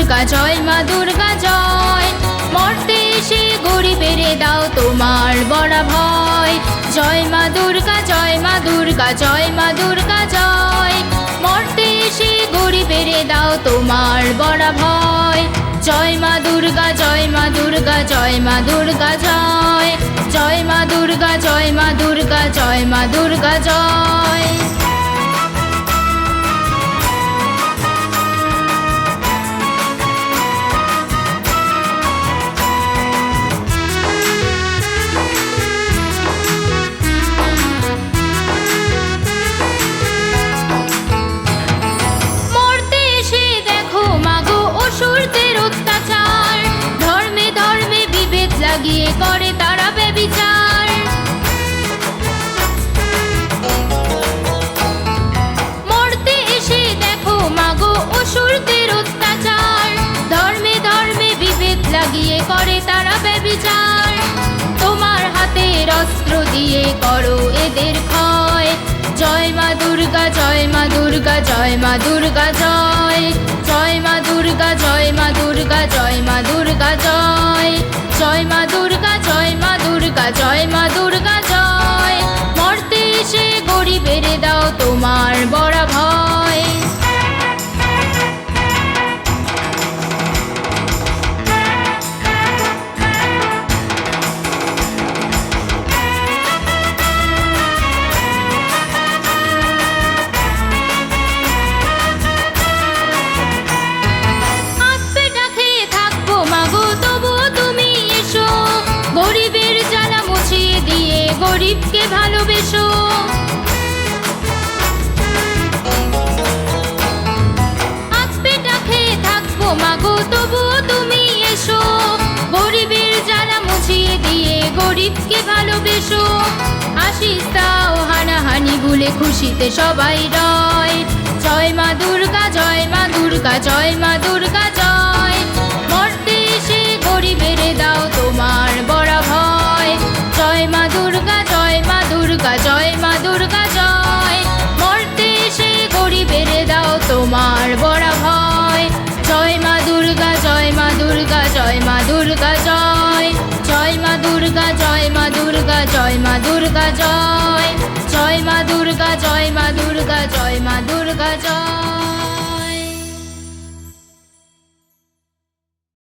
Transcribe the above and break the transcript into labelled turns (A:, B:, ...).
A: দুর্গা জয় মা দুর্গা জয় মর্তে এসে গরিবেরে দাও তোমার বড় ভয় জয় মা দুর্গা জয় মা দুর্গা জয় মা দুর্গা জয় মর্তে এসে গরিবেরে দাও তোমার বড় ভয় জয় মা দুর্গা জয় মা দুর্গা জয় মা দুর্গা জয় জয় মা দুর্গা জয় মা দুর্গা জয় মা দুর্গা জয় করো এদের ক্ষয়। জয় মা দুর্গা জয় মা দুর্গা জয় মা দুর্গা জয় গরিবকে ভালোবেসো। থাকব তবুও তুমি এসো। গরিবের জ্বালা মুছিয়ে দিয়ে গরিবকে ভালোবেসো। আশিস দাও হানাহানি ভুলে খুশিতে সবাই রয়। জয় মা দুর্গা, জয় মা দুর্গা, জয় মা দুর্গা জয়। মর্তে এসে গরিবেরে দাও তোমার বড় ভয়। জয় মা দুর্গা, জয় মা দুর্গা, জয় মা দুর্গা জয়। জয় মা দুর্গা, জয় মা দুর্গা, জয় মা দুর্গা জয়। জয় মা দুর্গা, জয় মা দুর্গা, জয় মা দুর্গা জয়।